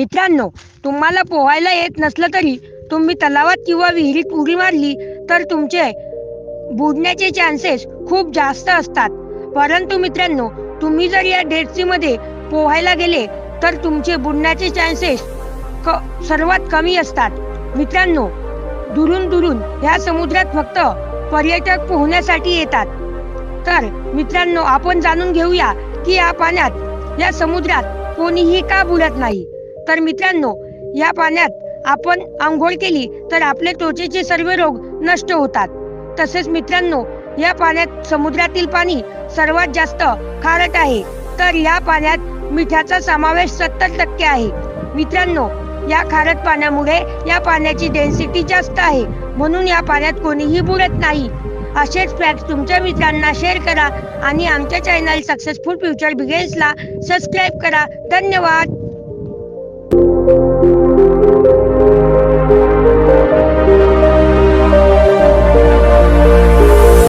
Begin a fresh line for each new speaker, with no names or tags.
मित्रांनो तुम्हाला पोहायला येत नसलं तरी तुम्ही तलावात किंवा विहिरीत उडी मारली तर तुमचे बुडण्याचे चान्सेस खूप जास्त असतात. परंतु मित्रांनो तुम्ही जर या डेडमध्ये पोहायला गेले तर तुमचे बुडण्याचे चान्सेस क सर्वात कमी असतात. मित्रांनो दुरून दुरून ह्या समुद्रात फक्त पर्यटक पोहण्यासाठी येतात. तर मित्रांनो आपण जाणून घेऊया की या पाण्यात या समुद्रात कोणीही का बुडत नाही. तर मित्रांनो या पाण्यात आपण आंघोळ केली तर आपले त्वचेचे सर्व रोग नष्ट होतात. तसेच मित्रांनो या पाण्यात समुद्रातील पाणी सर्वात जास्त खारट आहे. तर या पाण्यात मिठाचा समावेश सत्तर टक्के आहे. मित्रांनो या खारट पाण्यामुळे या पाण्याची डेन्सिटी जास्त आहे. म्हणून या पाण्यात कोणीही बुडत नाही. असेच फॅक्ट तुमच्या मित्रांना शेअर करा आणि आमच्या चॅनल सक्सेसफुल फ्युचर बिगेन्सला सबस्क्राईब करा. धन्यवाद!